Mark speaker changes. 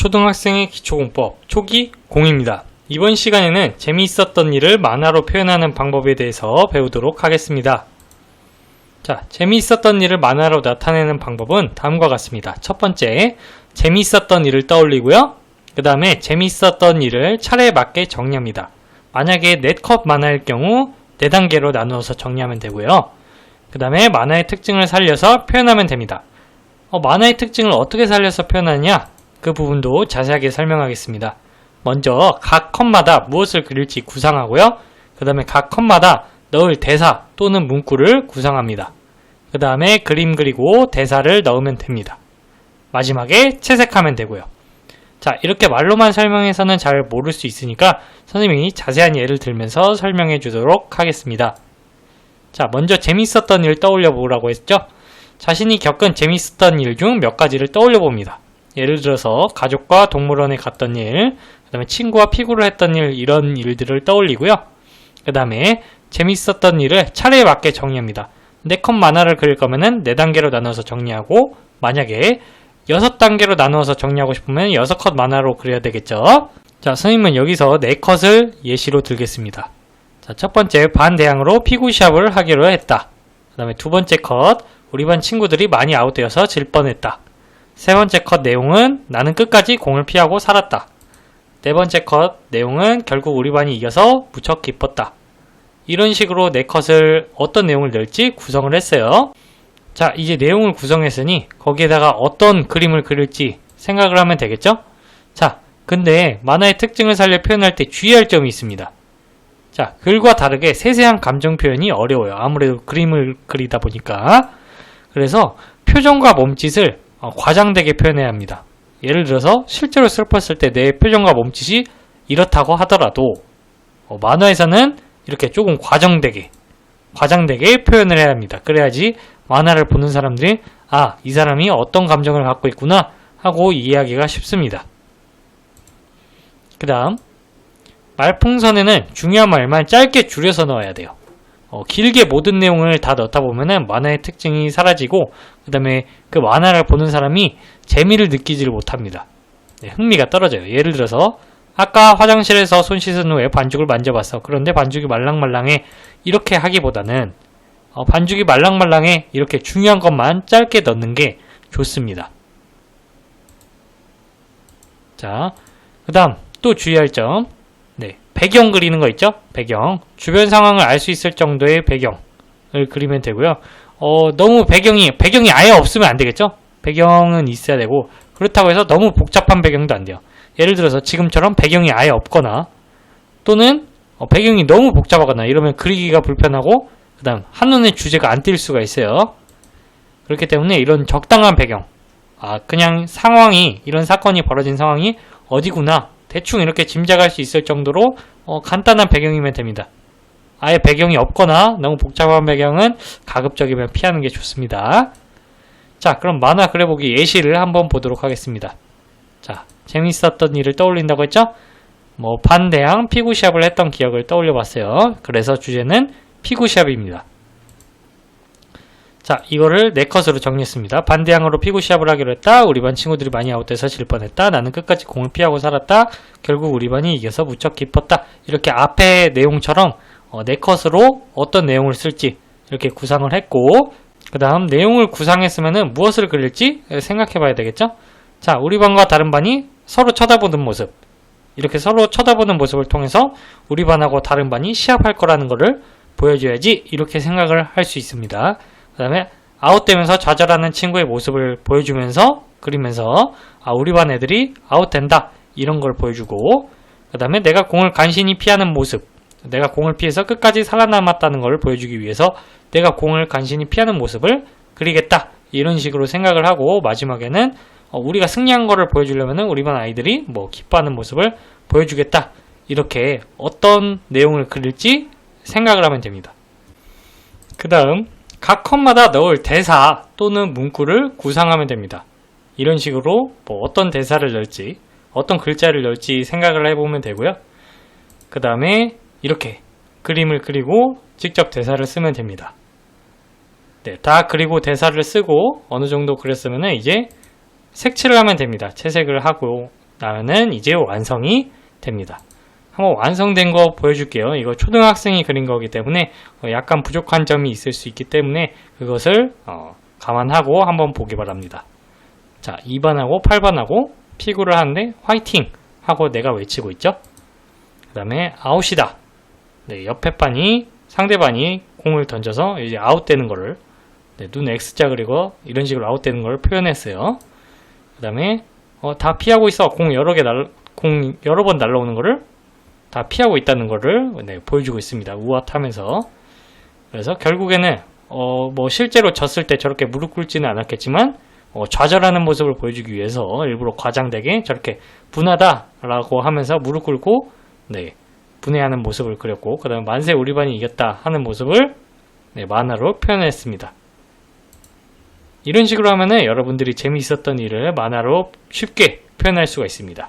Speaker 1: 초등학생의 기초공법 초기 공입니다. 이번 시간에는 재미있었던 일을 만화로 표현하는 방법에 대해서 배우도록 하겠습니다. 자, 재미있었던 일을 만화로 나타내는 방법은 다음과 같습니다. 첫 번째, 재미있었던 일을 떠올리고요. 그 다음에 재미있었던 일을 차례에 맞게 정리합니다. 만약에 넷컷 만화일 경우 4단계로 나누어서 정리하면 되고요. 그 다음에 만화의 특징을 살려서 표현하면 됩니다. 어, 만화의 특징을 어떻게 살려서 표현하느냐? 그 부분도 자세하게 설명하겠습니다. 먼저 각 컷마다 무엇을 그릴지 구상하고요. 그 다음에 각 컷마다 넣을 대사 또는 문구를 구상합니다. 그 다음에 그림 그리고 대사를 넣으면 됩니다. 마지막에 채색하면 되고요. 자, 이렇게 말로만 설명해서는 잘 모를 수 있으니까 선생님이 자세한 예를 들면서 설명해 주도록 하겠습니다. 자, 먼저 재밌었던 일 떠올려 보라고 했죠? 자신이 겪은 재밌었던 일 중 몇 가지를 떠올려 봅니다. 예를 들어서 가족과 동물원에 갔던 일, 그 다음에 친구와 피구를 했던 일, 이런 일들을 떠올리고요. 그 다음에 재밌었던 일을 차례에 맞게 정리합니다. 4컷 만화를 그릴 거면은 4단계로 나눠서 정리하고, 만약에 6단계로 나누어서 정리하고 싶으면 6컷 만화로 그려야 되겠죠? 자, 선생님은 여기서 4컷을 예시로 들겠습니다. 자, 첫 번째 반대항으로 피구시합을 하기로 했다. 그 다음에 두 번째 컷, 우리 반 친구들이 많이 아웃되어서 질 뻔했다. 세 번째 컷 내용은 나는 끝까지 공을 피하고 살았다. 네 번째 컷 내용은 결국 우리 반이 이겨서 무척 기뻤다. 이런 식으로 네 컷을 어떤 내용을 넣을지 구성을 했어요. 자, 이제 내용을 구성했으니 거기에다가 어떤 그림을 그릴지 생각을 하면 되겠죠? 자, 근데 만화의 특징을 살려 표현할 때 주의할 점이 있습니다. 자, 글과 다르게 세세한 감정 표현이 어려워요. 아무래도 그림을 그리다 보니까. 그래서 표정과 몸짓을 어, 과장되게 표현해야 합니다. 예를 들어서 실제로 슬펐을 때 내 표정과 몸짓이 이렇다고 하더라도 어, 만화에서는 이렇게 조금 과정되게 과장되게 표현을 해야 합니다. 그래야지 만화를 보는 사람들이 아, 이 사람이 어떤 감정을 갖고 있구나 하고 이해하기가 쉽습니다. 그 다음 말풍선에는 중요한 말만 짧게 줄여서 넣어야 돼요. 어, 길게 모든 내용을 다 넣다 보면은 만화의 특징이 사라지고 그 다음에 그 만화를 보는 사람이 재미를 느끼지를 못합니다. 네, 흥미가 떨어져요. 예를 들어서 아까 화장실에서 손 씻은 후에 반죽을 만져봤어. 그런데 반죽이 말랑말랑해. 이렇게 하기보다는 어, 반죽이 말랑말랑해. 이렇게 중요한 것만 짧게 넣는 게 좋습니다. 자, 그 다음 또 주의할 점. 네, 배경 그리는 거 있죠? 배경. 주변 상황을 알 수 있을 정도의 배경을 그리면 되고요. 어, 너무 배경이, 배경이 아예 없으면 안 되겠죠? 배경은 있어야 되고, 그렇다고 해서 너무 복잡한 배경도 안 돼요. 예를 들어서 지금처럼 배경이 아예 없거나, 또는 어, 배경이 너무 복잡하거나 이러면 그리기가 불편하고, 그 다음 한눈에 주제가 안 띌 수가 있어요. 그렇기 때문에 이런 적당한 배경, 아, 그냥 상황이, 이런 사건이 벌어진 상황이 어디구나, 대충 이렇게 짐작할 수 있을 정도로 어, 간단한 배경이면 됩니다. 아예 배경이 없거나 너무 복잡한 배경은 가급적이면 피하는 게 좋습니다. 자, 그럼 만화 그려보기 예시를 한번 보도록 하겠습니다. 자, 재밌었던 일을 떠올린다고 했죠? 뭐 반대항 피구시합을 했던 기억을 떠올려 봤어요. 그래서 주제는 피구시합입니다. 자, 이거를 네 컷으로 정리했습니다. 반대항으로 피구 시합을 하기로 했다. 우리 반 친구들이 많이 아웃돼서 질 뻔했다. 나는 끝까지 공을 피하고 살았다. 결국 우리 반이 이겨서 무척 기뻤다. 이렇게 앞에 내용처럼 어, 네 컷으로 어떤 내용을 쓸지 이렇게 구상을 했고 그 다음 내용을 구상했으면 무엇을 그릴지 생각해 봐야 되겠죠? 자, 우리 반과 다른 반이 서로 쳐다보는 모습 이렇게 서로 쳐다보는 모습을 통해서 우리 반하고 다른 반이 시합할 거라는 것을 보여줘야지 이렇게 생각을 할 수 있습니다. 그 다음에 아웃되면서 좌절하는 친구의 모습을 보여주면서 그리면서 아 우리 반 애들이 아웃된다. 이런 걸 보여주고 그 다음에 내가 공을 간신히 피하는 모습 내가 공을 피해서 끝까지 살아남았다는 걸 보여주기 위해서 내가 공을 간신히 피하는 모습을 그리겠다. 이런 식으로 생각을 하고 마지막에는 어, 우리가 승리한 거를 보여주려면 우리 반 아이들이 뭐 기뻐하는 모습을 보여주겠다. 이렇게 어떤 내용을 그릴지 생각을 하면 됩니다. 그 다음 각 컷마다 넣을 대사 또는 문구를 구상하면 됩니다. 이런 식으로 뭐 어떤 대사를 넣을지, 어떤 글자를 넣을지 생각을 해보면 되고요. 그 다음에 이렇게 그림을 그리고 직접 대사를 쓰면 됩니다. 네, 다 그리고 대사를 쓰고 어느 정도 그렸으면 이제 색칠을 하면 됩니다. 채색을 하고 나면은 이제 완성이 됩니다. 한번 완성된 거 보여줄게요. 이거 초등학생이 그린 거기 때문에 어, 약간 부족한 점이 있을 수 있기 때문에 그것을 어, 감안하고 한번 보기 바랍니다. 자, 2번하고 8번하고 피구를 하는데 화이팅! 하고 내가 외치고 있죠. 그 다음에 아웃이다. 네, 옆에 반이 상대반이 공을 던져서 이제 아웃되는 거를 네, 눈 X자 그리고 이런 식으로 아웃되는 걸 표현했어요. 그 다음에 어, 다 피하고 있어. 공 여러 개 날, 공 여러 번 날라오는 거를 다 피하고 있다는 거를 네, 보여주고 있습니다. 우아하면서 그래서 결국에는 어, 뭐 실제로 졌을 때 저렇게 무릎 꿇지는 않았겠지만 어, 좌절하는 모습을 보여주기 위해서 일부러 과장되게 저렇게 분하다라고 하면서 무릎 꿇고 네, 분해하는 모습을 그렸고 그 다음에 만세 우리 반이 이겼다 하는 모습을 네, 만화로 표현했습니다. 이런 식으로 하면은 여러분들이 재미있었던 일을 만화로 쉽게 표현할 수가 있습니다.